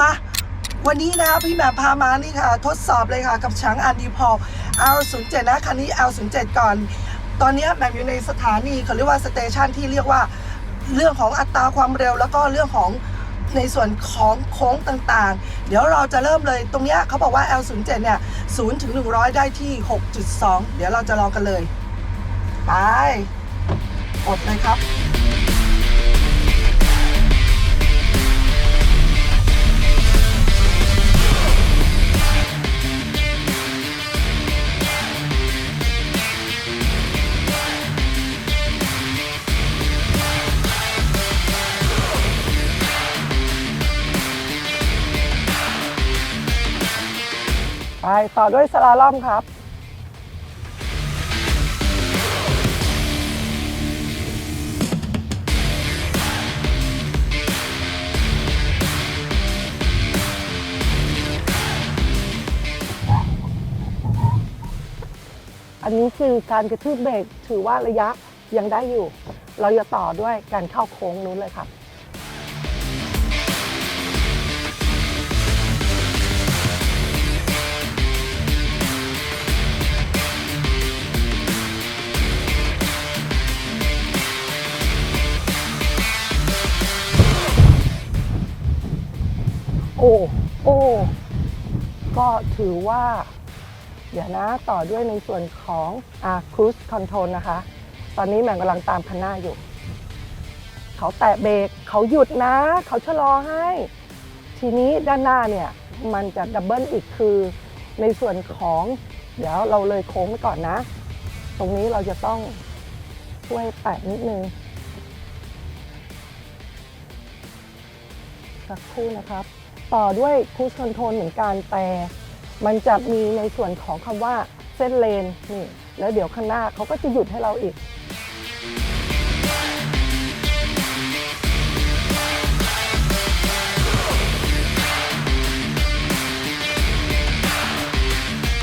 มา วันนี้นะคะพี่แมพามานี่ค่ะ ทดสอบเลยค่ะ กับช้างอันดีพอล L07 นะคันนี้ L07 ก่อน ตอนนี้แม่อยู่ในสถานีเขาเรียกว่าสเตชันที่เรียกว่าเรื่องของอัตราความเร็วแล้วก็เรื่องของในส่วนของโค้งต่างๆ เดี๋ยวเราจะเริ่มเลยตรงเนี้ยเขาบอกว่า L07 เนี่ย0ถึง100 ได้ที่ 6.2 เดี๋ยวเราจะลองกันเลย ไปกดเลยครับ ไปต่อด้วยสลาล่อมครับ อันนี้คือการกระทืบเบรกถือว่าระยะยังได้อยู่ เราจะต่อด้วยการเข้าโค้งนู้นเลยครับ ถือว่า เดี๋ยวนะต่อด้วยในส่วนของอ่า cruise control นะคะ ตอนนี้แหม่มกำลังตามคันหน้าอยู่ เขาแตะเบรกเขาหยุดนะ เขาชะลอให้ ทีนี้ด้านหน้าเนี่ย มันจะดับเบิลอีกคือ ในส่วนของ เดี๋ยวเราเลยโค้งไปก่อนนะ ตรงนี้เราจะต้องช่วยแตะนิดนึงสักครู่นะครับ ต่อด้วย cruise control เหมือนกันแต่ มันจะมีในส่วนของคำว่าเส้นเลนนี่แล้วเดี๋ยวข้างหน้าเขาก็จะหยุดให้เราอีก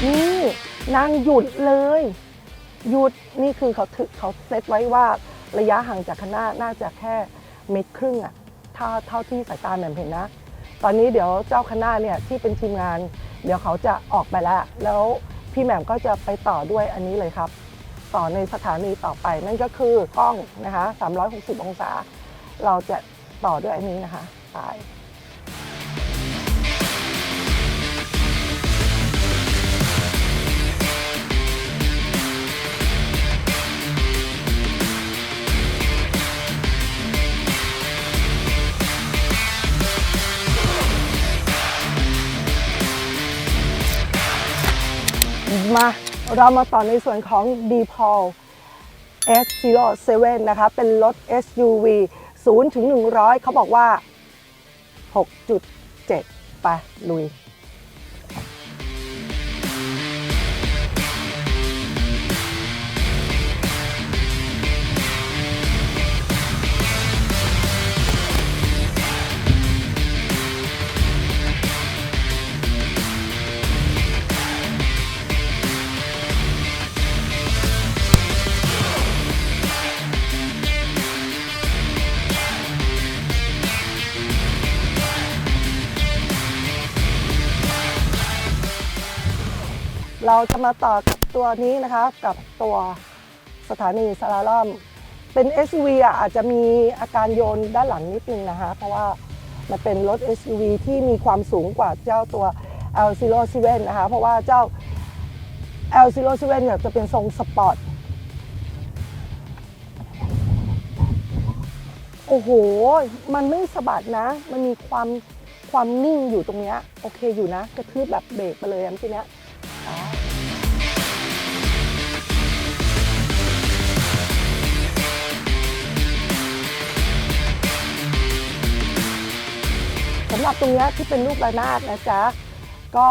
นี่นางหยุดเลย หยุดนี่คือเขาถึเขาเซตไว้ว่าระยะห่างจากข้างหน้าน่าจะแค่เมตรครึ่งอะถ้าเท่าที่สายตาแหม่มเห็นนะ ตอนนี้เดี๋ยวเจ้าคณะเนี่ยที่เป็นทีมงาน เดี๋ยวเขาจะออกไปแล้ว แล้วพี่แหม่มก็จะไปต่อด้วยอันนี้เลยครับ ต่อในสถานีต่อไปนั่นก็คือกล้องนะคะ 360 องศา เราจะต่อด้วยอันนี้นะคะไป มาเรามาต่อในส่วนของ d p a l S07 นะคะ เป็นรถ SUV 0ถึง100 เขาบอกว่า 6.7 ไปลุย จะมาต่อกับตัวนี้นะคะกับตัวสถานีสลาล่อมเป็น SUV อะอาจจะมีอาการโยนด้านหลังนิดนึงนะคะ เพราะว่ามันเป็นรถ SUV ที่มีความสูงกว่าเจ้าตัว L07 นะคะ เพราะว่าเจ้า L07 เนี่ยจะเป็นทรงสปอร์ตโอ้โห มันไม่สะบัดนะ มันมีความความนิ่งอยู่ตรงเนี้ยโอเคอยู่นะ กระทืบแบบเบรกไปเลยอันทีเนี้ย รับตรงนี้ที่เป็นรูประนาดนะจ๊ะก็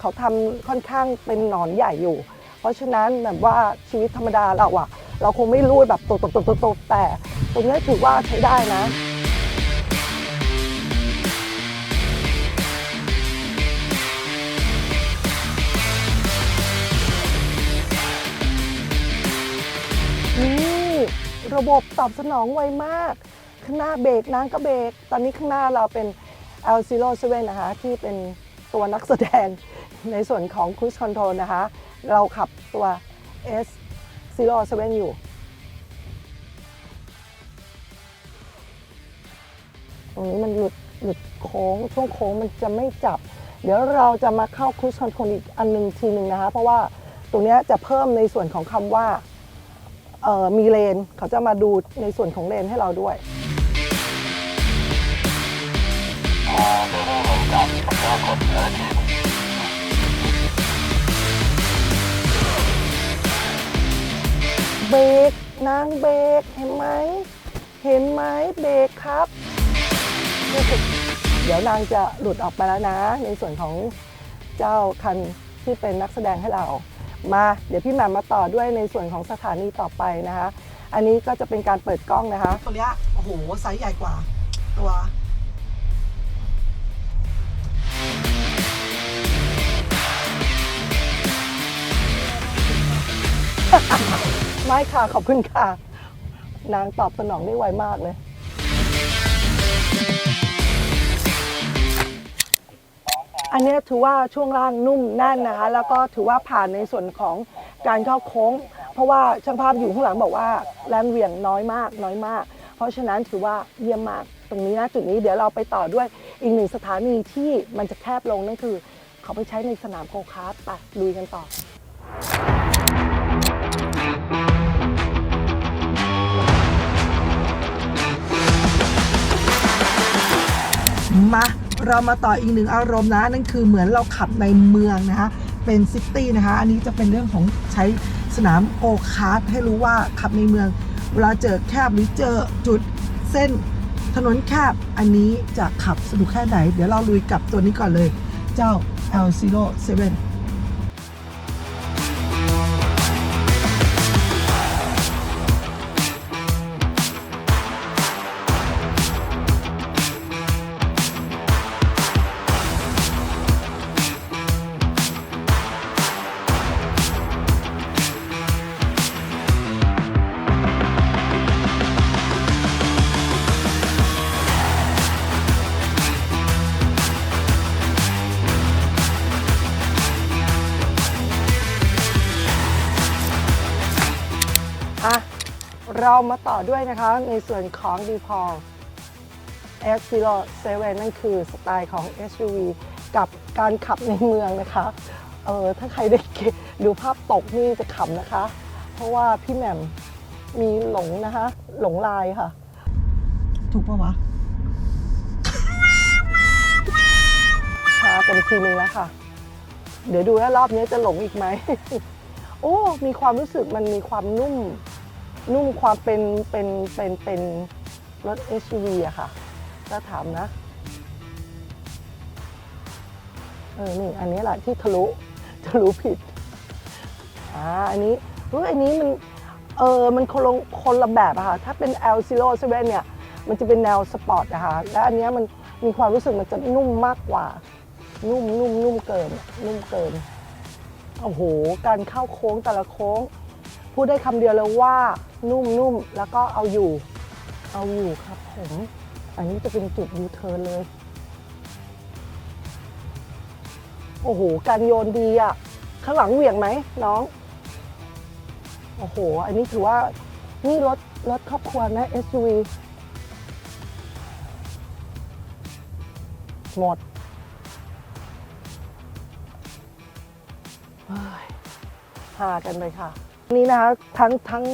เขาทำค่อนข้างเป็นหนอนใหญ่อยู่ เพราะฉะนั้นแบบว่าชีวิตธรรมดาเราอะเราคงไม่รูดแบบตกๆๆๆแต่ตรงนี้ถือว่าใช้ได้นะนี่ระบบตอบสนองไวมาก ข้างหน้าเบรกนางก็เบรกตอนนี้ข้างหน้าเราเป็น L07 นะคะที่เป็นตัวนักแสดงในส่วนของ Cruise Control นะคะ เราขับตัว S07 อยู่ ตรงนี้มันหลุดหลุดโค้ง ช่วงโค้งมันจะไม่จับ เดี๋ยวเราจะมาเข้า Cruise Control อีกอันหนึงทีหนึ่งนะคะ เพราะว่าตรงนี้จะเพิ่มในส่วนของคำว่ามีเลน เขาจะมาดูในส่วนของเลนให้เราด้วย เบรกนางเบรกเห็นไหม เห็นไหมเบรกครับ เดี๋ยวนางจะหลุดออกไปแล้วนะ ในส่วนของเจ้าคันที่เป็นนักแสดงให้เรา มาเดี๋ยวพี่แหม่มมาต่อด้วยในส่วนของสถานีต่อไปนะคะ อันนี้ก็จะเป็นการเปิดกล้องนะคะ ตัวนี้โอ้โหไซส์ใหญ่กว่าตัว ไม่ค่ะ ขอบคุณค่ะ นางตอบสนองได้ไวมากเลย อันนี้ถือว่าช่วงล่างนุ่มแน่นนะคะ แล้วก็ถือว่าผ่านในส่วนของการเข้าโค้ง เพราะว่าช่างภาพอยู่ข้างหลังบอกว่าแรงเหวี่ยงน้อยมาก น้อยมาก เพราะฉะนั้นถือว่าเยี่ยมมากตรงนี้นะจุดนี้เดี๋ยวเราไปต่อด้วยอีกหนึ่งสถานีที่มันจะแคบลงนั่นคือ เขาไปใช้ในสนามโกคาร์ทไปลุยกันต่อ มาเรามาต่ออีกหนึ่งอารมณ์นะ นั่นคือเหมือนเราขับในเมืองนะคะ เป็นซิตี้นะคะ อันนี้จะเป็นเรื่องของใช้สนามโกคาร์ทให้รู้ว่าขับในเมือง เวลาเจอแคบหรือเจอจุดเส้นถนนแคบอันนี้จะขับสนุกแค่ไหน เดี๋ยวเราลุยกับตัวนี้ก่อนเลย เจ้า L07 เรามาต่อด้วยนะคะในส่วนของ d p o l S07 นั่นคือสไตล์ของ SUV กับการขับในเมืองนะคะเออถ้าใครได้เกดูภาพตกนี่จะขำนะคะ เพราะว่าพี่แหม่มมีหลงนะคะ หลงลายค่ะ ถูกปะวะช้าเป็นทีนึงแล้วค่ะ เดี๋ยวดูว่ารอบนี้จะหลงอีกไหม โอ้ มีความรู้สึกมันมีความนุ่ม นุ่มความเป็นเป็นเป็นเป็นรถ SUV อะค่ะ ถ้าถามนะ เออ นี่ อันนี้แหละที่ทะลุทะลุผิด อ่า อันนี้เฮ้อันนี้มัน เออ มันคนละคนละแบบอะค่ะ ถ้าเป็น L07 เนี่ย มันจะเป็นแนวสปอร์ตนะคะ และอันนี้มันมีความรู้สึกมันจะนุ่มมากกว่า นุ่มนุ่มนุ่มเกิน นุ่มเกิน โอ้โห การเข้าโค้งแต่ละโค้ง พูดได้คำเดียวเลยว่า นุ่มนุ่มแล้วก็เอาอยู่ เอาอยู่ครับผม อันนี้จะเป็นจุดยูเทิร์นเลย โอ้โห การโยนดีอะข้างหลังเหวี่ยงไหมน้อง โอ้โห อันนี้ถือว่า นี่รถรถครอบครัวนะ SUV หมดเฮ้ยหากันไปค่ะ นี่นะคะทั้งทั้ง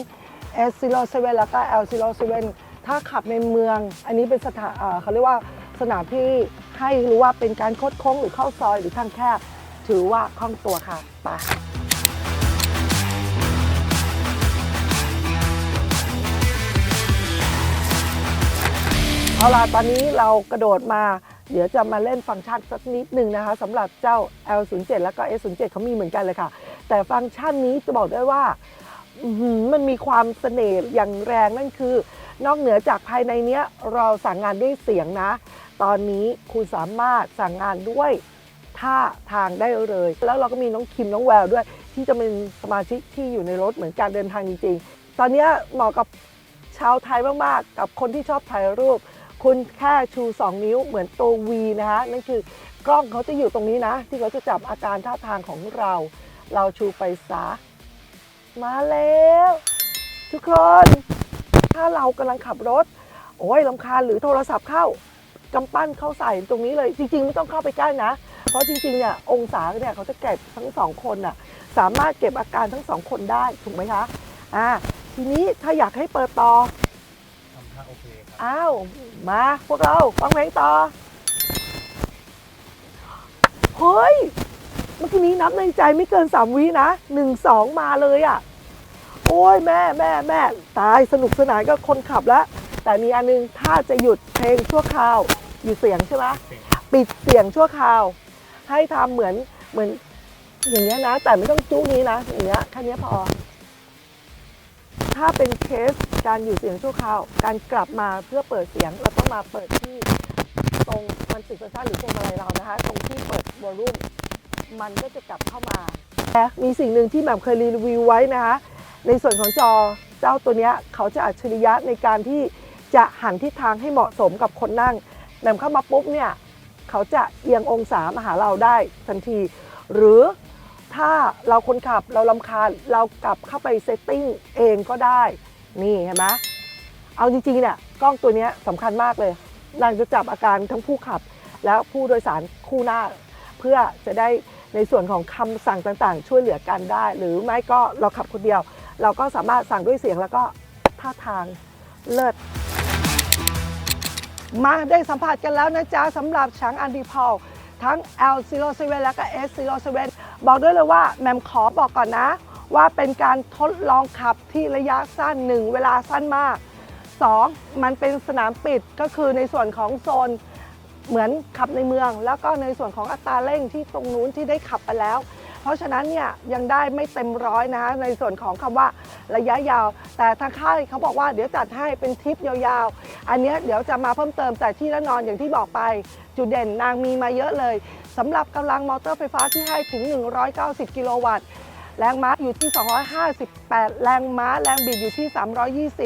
S07 แล้วก็ L07 ถ้าขับในเมือง อันนี้เป็นสถานเขาเรียกว่าสนามที่ให้รู้ว่าเป็นการโคดโค้งหรือเข้าซอยหรือทางแคบถือว่าคล่องตัวค่ะไปเอาล่ะตอนนี้เรากระโดดมา เดี๋ยวจะมาเล่นฟังก์ชันสักนิดหนึ่งนะคะสำหรับเจ้า L07 แล้วก็ S07 เขามีเหมือนกันเลยค่ะ แต่ฟังก์ชันนี้จะบอกได้ว่า มันมีความเสน่ห์อย่างแรงนั่นคือ นอกเหนือจากภายในเนี้ยเราสั่งงานด้วยเสียงนะ ตอนนี้คุณสามารถสั่งงานด้วยท่าทางได้เลย แล้วเราก็มีน้องคิมน้องแววด้วย ที่จะเป็นสมาชิกที่อยู่ในรถเหมือนการเดินทางจริงๆ ตอนนี้เหมาะกับชาวไทยมากๆ กับคนที่ชอบถ่ายรูป คุณแค่ชู 2 นิ้วเหมือนตัว V นะคะนั่นคือกล้องเขาจะอยู่ตรงนี้นะ ที่เขาจะจับอาการท่าทางของเรา เราชูไปซะ มาแล้ว ทุกคนถ้าเรากำลังขับรถ โอ้ยลำคาญหรือโทรศัพท์เข้ากำปั้นเข้าใส่ตรงนี้เลย จริง ๆ ไม่ต้องเข้าไปใกล้นะ เพราะจริงๆเนี่ยองศาเนี่ยเขาจะเก็บทั้งสองคนน่ะสามารถเก็บอาการทั้งสองคนได้ถูกไหมคะอ่าทีนี้ถ้าอยากให้เปิดต่อทำท่าโอเคครับอ้าวมาพวกเราฟังเพลงต่อเฮ้ย เมื่อกี้นี้นับในใจไม่เกินสามวินะหนึ่งสองมาเลยอะ่ะ โอ้ยแม่แม่แม่ตายสนุกสนานก็คนขับแล้ว แต่มีอันนึงถ้าจะหยุดเพลงชั่วคราวหยุดเสียงใช่ไหมปิดเสียงชั่วคราว ให้ทำเหมือนเหมือน อย่างเงี้ยนะ แต่ไม่ต้องจุ้นี้นะอย่างเงี้ยแค่นี้พอ ถ้าเป็นเคสการอยู่เสียงชั่วคราว การกลับมาเพื่อเปิดเสียงเราต้องมาเปิดที่ตรงมันติดประชันหรือพวงมาลัยเรานะคะ ตรงที่เปิดวอลลุ่ม มันก็จะกลับเข้ามาแต่มีสิ่งหนึ่งที่แหม่มเคยรีวิวไว้นะคะ ในส่วนของจอเจ้าตัวนี้เขาจะอัจฉริยะในการที่จะหันทิศทางให้เหมาะสมกับคนนั่งแหม่มเข้ามาปุ๊บเนี่ยเขาจะเอียงองศามาหาเราได้ทันที หรือถ้าเราคนขับเราลำคาญเรากลับเข้าไปเซตติ้งเองก็ได้ นี่เห็นไหมเอาจริงๆเนี่ยกล้องตัวนี้สำคัญมากเลย นางจะจับอาการทั้งผู้ขับ และผู้โดยสารคู่หน้า เพื่อจะได้ ในส่วนของคำสั่งต่างๆ ช่วยเหลือกันได้ หรือไม่ก็เราขับคนเดียว เราก็สามารถสั่งด้วยเสียงแล้วก็ท่าทางเลิศมาได้สัมผัสกันแล้วนะจ๊ะสำหรับช้างอันดีพอลทั้ง L07 และก็ S07 บอกด้วยเลยว่าแมมขอบอกก่อนนะ ว่าเป็นการทดลองขับที่ระยะสั้น 1 เวลาสั้นมาก 2. มันเป็นสนามปิดก็คือในส่วนของโซน เหมือนขับในเมือง แล้วก็ในส่วนของอัตราเร่งที่ตรงนู้นที่ได้ขับไปแล้ว เพราะฉะนั้นเนี่ยยังได้ไม่เต็มร้อยนะคะในส่วนของคำว่าระยะยาว แต่ทางค่ายเขาบอกว่าเดี๋ยวจัดให้เป็นทริปยาวๆ อันนี้เดี๋ยวจะมาเพิ่มเติมแต่ที่แน่นอนอย่างที่บอกไป จุดเด่นนางมีมาเยอะเลยสำหรับกำลังมอเตอร์ไฟฟ้าที่ให้ถึง 190 กิโลวัตต์แรงม้าอยู่ที่ 258 แรงม้า แรงบิดอยู่ที่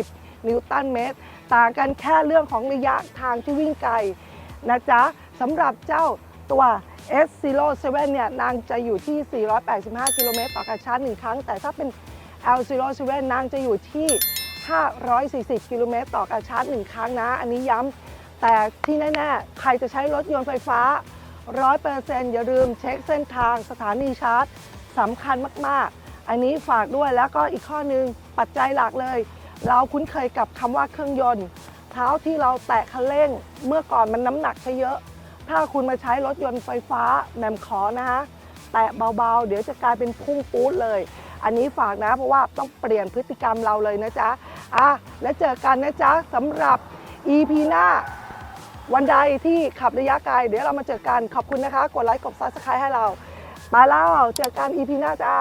320 นิวตันเมตร ต่างกันแค่เรื่องของระยะทางที่วิ่งไกล นะจ๊ะสำหรับเจ้าตัว S07 เนี่ยนางจะอยู่ที่ 485 กิโลเมตรต่อการชาร์จหนึ่งครั้ง แต่ถ้าเป็น L07 นางจะอยู่ที่ 540 กิโลเมตรต่อการชาร์จหนึ่งครั้งนะ อันนี้ย้ำแต่ที่แน่ๆ ใครจะใช้รถยนต์ไฟฟ้า 100%อย่าลืมเช็คเส้นทางสถานีชาร์จสำคัญมากๆ อันนี้ฝากด้วยแล้วก็อีกข้อหนึ่งปัจจัยหลักเลย เราคุ้นเคยกับคำว่าเครื่องยนต์ เท้าที่เราแตะคันเร่ง เมื่อก่อนมันน้ำหนักใช้เยอะ ถ้าคุณมาใช้รถยนต์ไฟฟ้าแหมมขอนะคะแตะเบาๆ เดี๋ยวจะกลายเป็นพุ่งปู๊ดเลย อันนี้ฝากนะเพราะว่าต้องเปลี่ยนพฤติกรรมเราเลยนะจ๊ะอะแล้วเจอกันนะจ๊ะสำหรับ EP หน้าวันใดที่ขับระยะไกลเดี๋ยวเรามาเจอกันขอบคุณนะคะ กดไลค์กดซับสไครต์ให้เรา มาแล้วเจอกัน EP หน้าจ้า